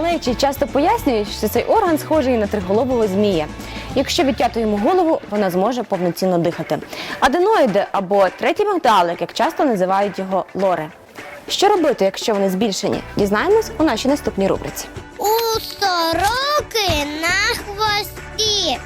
Малечі часто пояснюють, що цей орган схожий на триголового змія. Якщо відтяти йому голову, вона зможе повноцінно дихати. Аденоїди або третій мигдалик, як часто називають його лори. Що робити, якщо вони збільшені? Дізнаємось у нашій наступній рубриці. У сороки на хвості.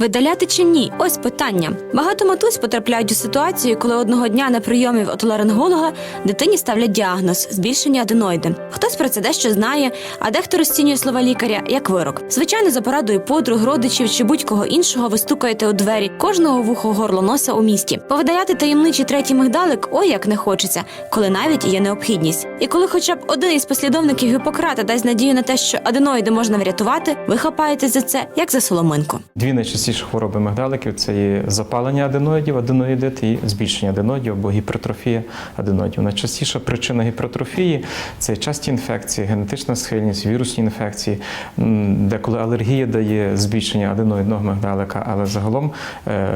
Видаляти чи ні? Ось питання. Багато матусь потрапляють у ситуацію, коли одного дня на прийомі в отоларинголога дитині ставлять діагноз збільшення аденоїди. Хтось про це дещо знає, а дехто розцінює слова лікаря як вирок. Звичайно, за порадою подруг, родичів чи будь-кого іншого ви стукаєте у двері кожного вухо горло носа у місті. Повидаляти таємничий третій мигдалик ой як не хочеться, коли навіть є необхідність. І коли хоча б один із послідовників Гіппократа дасть надію на те, що аденоїди можна врятувати, ви хапаєтесь за це як за соломинку. Дві найчастіші хвороби мигдаликів це є запалення аденоїдів, аденоїдит і збільшення аденоїдів або гіпертрофія аденоїдів. Найчастіша причина гіпертрофії це часті інфекції, генетична схильність, вірусні інфекції, деколи алергія дає збільшення аденоїдного мигдалика, але загалом е,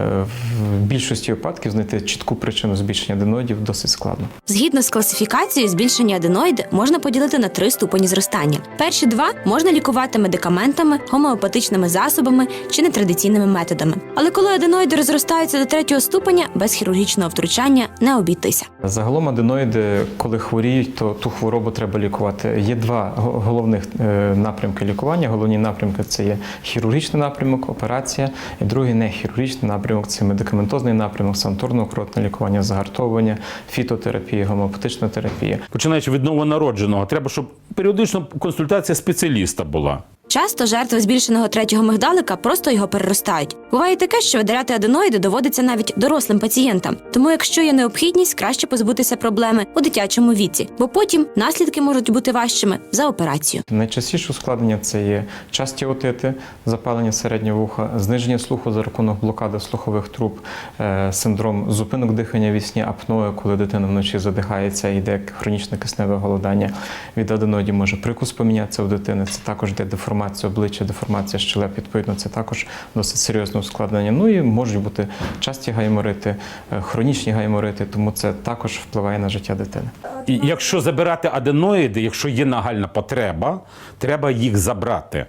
в більшості випадків знайти чітку причину збільшення аденоїдів досить складно. Згідно з класифікацією, збільшення аденоїди можна поділити на три ступені зростання. Перші два можна лікувати медикаментами, гомеопатичними засобами чи нетрадиційними методами. Але коли аденоїди розростаються до третього ступеня, без хірургічного втручання не обійтися. Загалом аденоїди, коли хворіють, то ту хворобу треба лікувати. Є два головних е, напрямки лікування. Головні напрямки це є хірургічний напрямок, операція, і другий не хірургічний напрямок це медикаментозний напрямок, санаторно-курортне лікування, загартовування, фітотерапія, гомеопатична терапія. Починаючи від новонародженого, треба, щоб періодично консультація спеціаліста була. Часто жертви збільшеного третього мигдалика просто його переростають. Буває таке, що видаляти аденоїди доводиться навіть дорослим пацієнтам. Тому, якщо є необхідність, краще позбутися проблеми у дитячому віці, бо потім наслідки можуть бути важчими за операцію. Найчастіше ускладнення це є часті отити, запалення середнього вуха, зниження слуху за рахунок блокади слухових труб, е, синдром зупинок дихання в сні, апноe, коли дитина вночі задихається йде хронічне кисневе голодання. Від аденоїдів може прикус помінятися у дитини. Це також йде деформація обличчя, деформація щелеп. Відповідно, це також досить серйозне ускладнення. Ну і можуть бути часті гайморити, е, хронічні гайморити, тому це також впливає на життя дитини. І якщо забирати аденоїди, якщо є нагальна потреба, треба їх забрати.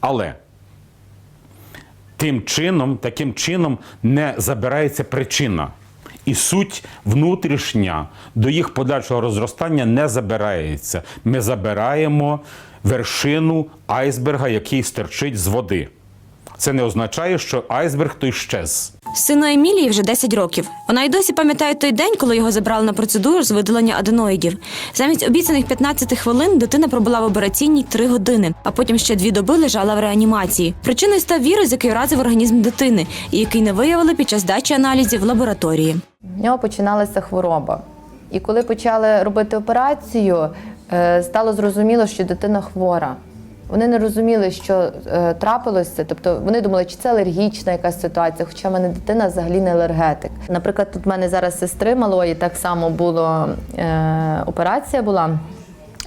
Але тим чином, таким чином не забирається причина. І суть внутрішня до їх подальшого розростання не забирається. Ми забираємо вершину айсберга, який стерчить з води. Це не означає, що айсберг той щез. Сину Емілії вже 10 років. Вона й досі пам'ятає той день, коли його забрали на процедуру з видалення аденоїдів. Замість обіцяних 15 хвилин дитина пробула в операційній 3 години, а потім ще дві доби лежала в реанімації. Причиною став вірус, який вразив організм дитини, і який не виявили під час дачі аналізів в лабораторії. В нього починалася хвороба. І коли почали робити операцію, стало зрозуміло, що дитина хвора. Вони не розуміли, що е, трапилося. Тобто вони думали, чи це алергічна якась ситуація, хоча в мене дитина взагалі не алергетик. Наприклад, тут в мене зараз сестри малої так само було е, операція була.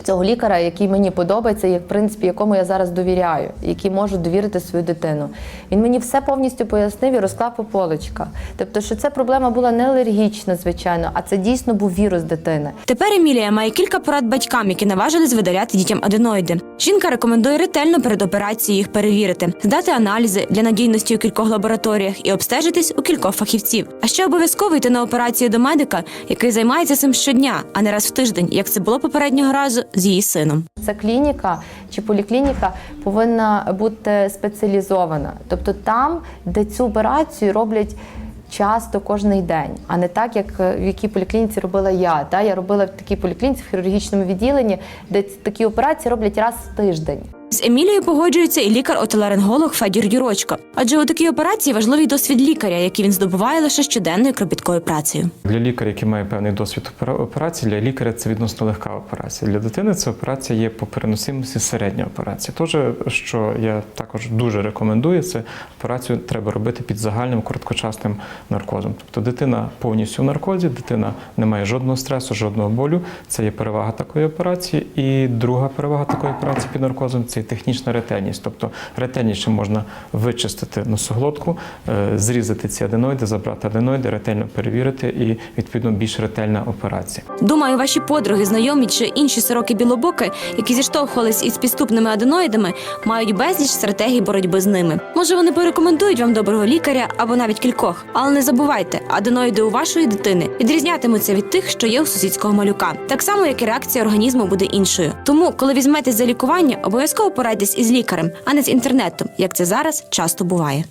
Цього лікаря, який мені подобається, як в принципі, якому я зараз довіряю, який можу довірити свою дитину. Він мені все повністю пояснив і розклав по полочках. Тобто, що ця проблема була не алергічна, звичайно, а це дійсно був вірус дитини. Тепер Емілія має кілька порад батькам, які наважились видаляти дітям аденоїди. Жінка рекомендує ретельно перед операцією їх перевірити, здати аналізи для надійності у кількох лабораторіях і обстежитись у кількох фахівців. А ще обов'язково йти на операцію до медика, який займається цим щодня, а не раз в тиждень, як це було попереднього разу з її сином. Ця клініка чи поліклініка повинна бути спеціалізована, тобто там, де цю операцію роблять. Часто кожний день, а не так, як е, в якій поліклініці робила я. Та я робила в такій поліклініці в хірургічному відділенні, де такі операції роблять раз в тиждень. З Емілією погоджується і лікар-отоларинголог Федір Юрочко. Адже у такій операції важливий досвід лікаря, який він здобуває лише щоденною кропіткою працею. Для лікаря, який має певний досвід операції, для лікаря це відносно легка операція. Для дитини це операція є по переносимості середня операція. Тож, що я також дуже рекомендую, це операцію треба робити під загальним короткочасним наркозом. Тобто дитина повністю в наркозі, дитина не має жодного стресу, жодного болю. Це є перевага такої операції. І друга перевага такої операції під наркозом це і технічна ретельність. Тобто ретельніше можна вичистити носоглотку, е, зрізати ці аденоїди, забрати аденоїди, ретельно перевірити і відповідно більш ретельна операція. Думаю, ваші подруги, знайомі чи інші сороки білобоки, які зіштовхувались із підступними аденоїдами, мають безліч стратегій боротьби з ними. Може, вони порекомендують вам доброго лікаря або навіть кількох. Але не забувайте, аденоїди у вашої дитини відрізнятимуться від тих, що є у сусідського малюка, так само як і реакція організму буде іншою. Тому, коли візьметесь за лікування, обов'язково порадьтесь із лікарем, а не з інтернетом, як це зараз часто буває.